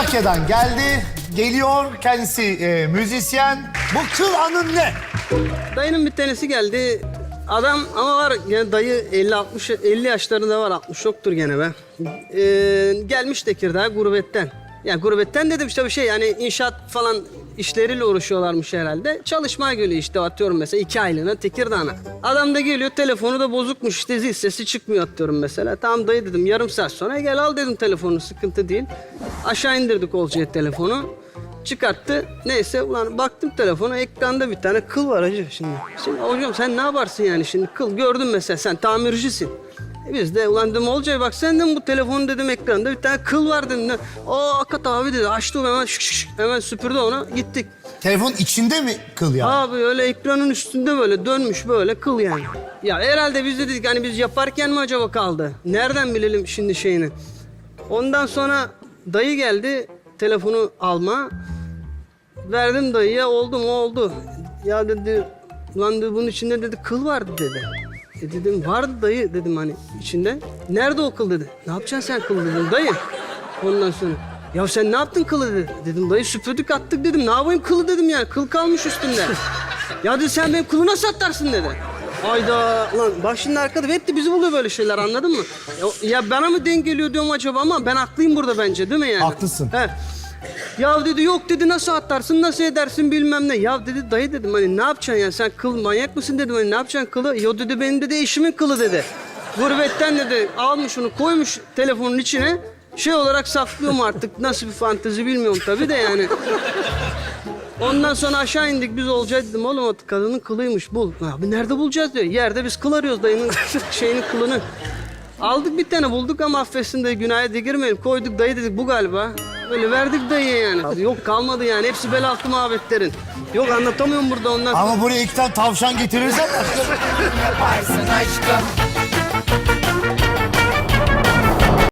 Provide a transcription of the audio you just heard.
Trakya'dan geldi. Geliyor kendisi e, müzisyen. Bu kıl anın ne? Dayının bir tanesi geldi. Adam ama var yani dayı 50 60 50 yaşlarında var 60 yoktur gene be. Ee, gelmiş Tekirdağ gurbetten. Yani gurbetten dedim işte bir şey yani inşaat falan işleriyle uğraşıyorlarmış herhalde. Çalışmaya geliyor işte atıyorum mesela iki aylığına Tekirdağ'a. Adam da geliyor telefonu da bozukmuş işte zil sesi çıkmıyor atıyorum mesela. Tamam dayı dedim yarım saat sonra gel al dedim telefonu sıkıntı değil. Aşağı indirdik olcaya telefonu. Çıkarttı. Neyse ulan baktım telefona ekranda bir tane kıl var hacı şimdi. Şimdi hocam sen ne yaparsın yani şimdi kıl gördün mesela sen tamircisin. E biz de ulan dedim Olcay bak sen de bu telefonu dedim ekranda bir tane kıl var dedim. Aa Akat abi dedi açtım hemen şık şık hemen süpürdü ona gittik. Telefonun içinde mi kıl ya? Abi öyle ekranın üstünde böyle dönmüş böyle kıl yani. Ya herhalde biz de dedik hani biz yaparken mi acaba kaldı? Nereden bilelim şimdi şeyini? Ondan sonra dayı geldi telefonu alma. Verdim dayıya oldu mu oldu. Ya dedi lan dedi bunun içinde dedi kıl vardı dedi. E dedim vardı dayı dedim hani içinde. Nerede o kıl dedi. Ne yapacaksın sen kılı dedim dayı. Ondan sonra ya sen ne yaptın kılı dedi. Dedim dayı süpürdük attık dedim. Ne yapayım kılı dedim yani. Kıl kalmış üstünde. ya dedi sen benim kılına satarsın dedi. Ayda lan şimdi arkada hep de bizi buluyor böyle şeyler anladın mı? Ya, bana mı denk geliyor diyorum acaba ama ben haklıyım burada bence değil mi yani? Haklısın. He. Ya dedi yok dedi nasıl atarsın nasıl edersin bilmem ne. Ya dedi dayı dedim hani ne yapacaksın ya sen kıl manyak mısın dedim hani ne yapacaksın kılı. Yo dedi benim dedi eşimin kılı dedi. Gurbetten dedi almış onu koymuş telefonun içine. Şey olarak saklıyorum artık nasıl bir fantezi bilmiyorum tabii de yani. Ondan sonra aşağı indik biz olacak dedim oğlum o kadının kılıymış bul. Abi nerede bulacağız diyor. Yerde biz kıl arıyoruz dayının şeyinin kılını. Aldık bir tane bulduk ama affetsin de günaha de girmeyelim. Koyduk dayı dedik bu galiba. Böyle verdik dayıya yani. Yok kalmadı yani hepsi bel altı muhabbetlerin. Yok anlatamıyorum burada ondan. Ama buraya iki tane tavşan getirirsen yaparsın aşkım